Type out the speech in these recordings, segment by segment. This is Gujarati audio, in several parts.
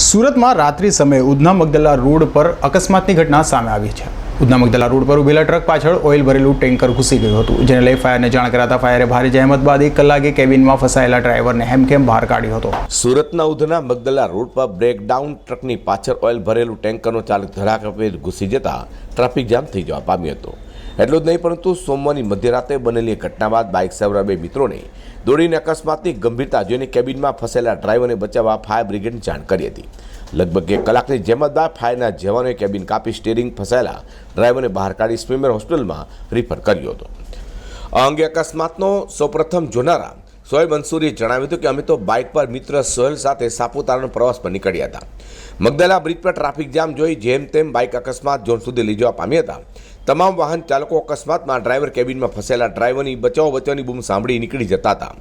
સુરતમાં રાત્રિ સમયે ઉધના મગદલા રોડ પર અકસ્માતની ઘટના સામે આવી છે. ઉધના મગદલા રોડ પર ઉભેલા ટ્રક પાછળ ઓઇલ ભરેલું ટેન્કર ઘૂસી ગયું હતું, જેને લઈ ફાયરને જાણ કરાતા ફાયરે ભારે જહેમત બાદ એક કલાકે કેબિનમાં ફસાયેલા ડ્રાઈવરને હેમખેમ બહાર કાઢ્યો હતો. સુરતના ઉધના મગદલા રોડ પર બ્રેકડાઉન ટ્રકની પાછળ ઓઇલ ભરેલું ટેન્કરનો ચાલક ધડાકાભેર ઘૂસી જતા ટ્રાફિક જામ થઈ જવા પામ્યો હતો. એટલું જ નહીં, પરંતુ સોમવારની મધ્યરાતે બનેલી ઘટના બાદ બાઇક સવારા બે મિત્રોને દોડીને અકસ્માતની ગંભીરતા જોઈને કેબિનમાં ફસેલા ડ્રાઈવરને બચાવવા ફાયર બ્રિગેડની જાણ કરી હતી. લગભગ એક કલાકની જેમત બાદ ફાયરના જવાનોએ કેબિન કાપી સ્ટીરિંગ ફસાયેલા ડ્રાઈવરને બહાર કાઢી સ્વિમર હોસ્પિટલમાં રિફર કર્યો હતો. આ અંગે અકસ્માતનો સૌપ્રથમ જોનારા સોહેલ મંસૂરીએ જણાવ્યું હતું કે અમે તો બાઇક પર મિત્ર સોહેલ સાથે સાપુતારાનો પ્રવાસ પર નીકળ્યા હતા. મગદલા બ્રિજ પર ટ્રાફિક જામ જોઈ જેમ તેમ બાઇક અકસ્માત ઝોન સુધી લઈ જવા પામ્યા હતા. તમામ વાહન ચાલકો અકસ્માતમાં ડ્રાઈવર કેબિનમાં ફસેલા ડ્રાઈવરની બચાવ બચાવની બૂમ સાંભળી નીકળી જતા હતા.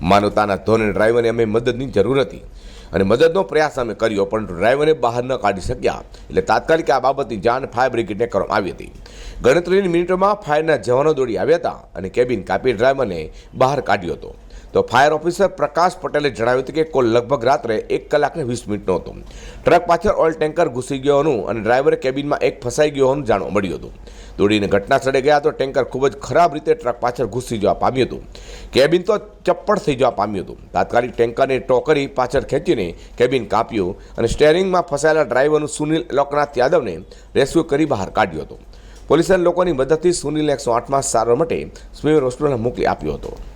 માનવતાના ધોરણે ડ્રાઈવરને અમે મદદની જરૂર હતી અને મદદનો પ્રયાસ અમે કર્યો પણ ડ્રાઈવરને બહાર ન કાઢી શક્યા. એટલે તાત્કાલિક આ બાબતની જાણ ફાયર બ્રિગેડને કરવામાં આવી હતી. ગણતરીની મિનિટોમાં ફાયરના જવાનો દોડી આવ્યા હતા અને કેબિન કાપી ડ્રાઈવરને બહાર કાઢ્યો હતો. તો ફાયર ઓફિસર પ્રકાશ પટેલે જણાવ્યું હતું કે કુલ લગભગ રાત્રે એક કલાકને વીસ મિનિટનો હતો. ટ્રક પાછળ ઓઇલ ટેન્કર ઘૂસી ગયો હોવાનું અને ડ્રાઈવરે કેબિનમાં એક ફસાઈ ગયો હોવાનું જાણવા મળ્યું હતું. દોડીને ઘટના સ્થળે ગયા તો ટેન્કર ખૂબ જ ખરાબ રીતે ટ્રક પાછળ ઘૂસી જવા પામ્યું હતું. કેબિન તો ચપ્પડ થઈ જવા પામ્યું હતું. તાત્કાલિક ટેન્કરને ટોકરી પાછળ ખેંચીને કેબિન કાપ્યું અને સ્ટેરિંગમાં ફસાયેલા ડ્રાઈવરનું સુનિલ લોકનાથ યાદવને રેસ્ક્યુ કરી બહાર કાઢ્યો હતો. પોલીસે લોકોની મદદથી સુનિલને એકસો આઠમાં સારવાર માટે સ્મીર હોસ્પિટલમાં મોકલી આપ્યો હતો.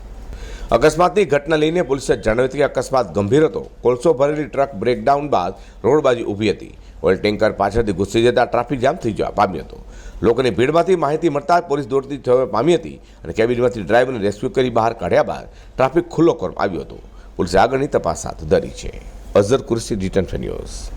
અકસ્માતની ઘટના લઈને પોલીસે જણાવ્યું કે અકસ્માત ગંભીર હતો. કોલસો ભરેલી ટ્રક બ્રેકડાઉન બાદ રોડ બાજુ ઊભી હતી. ઓઇલ ટેન્કર પાછળથી ઘૂસી જતા ટ્રાફિક જામ થઈ જવા પામ્યો હતો. લોકોની ભીડમાંથી માહિતી મળતા પોલીસ દોડતી થવા પામી હતી અને કેબિનમાંથી ડ્રાઈવરને રેસ્ક્યુ કરી બહાર કાઢ્યા બાદ ટ્રાફિક ખુલ્લો કરવામાં આવ્યો હતો. પોલીસે આગળની તપાસ હાથ ધરી છે. અઝર કુરશી ડિટન ન્યૂઝ.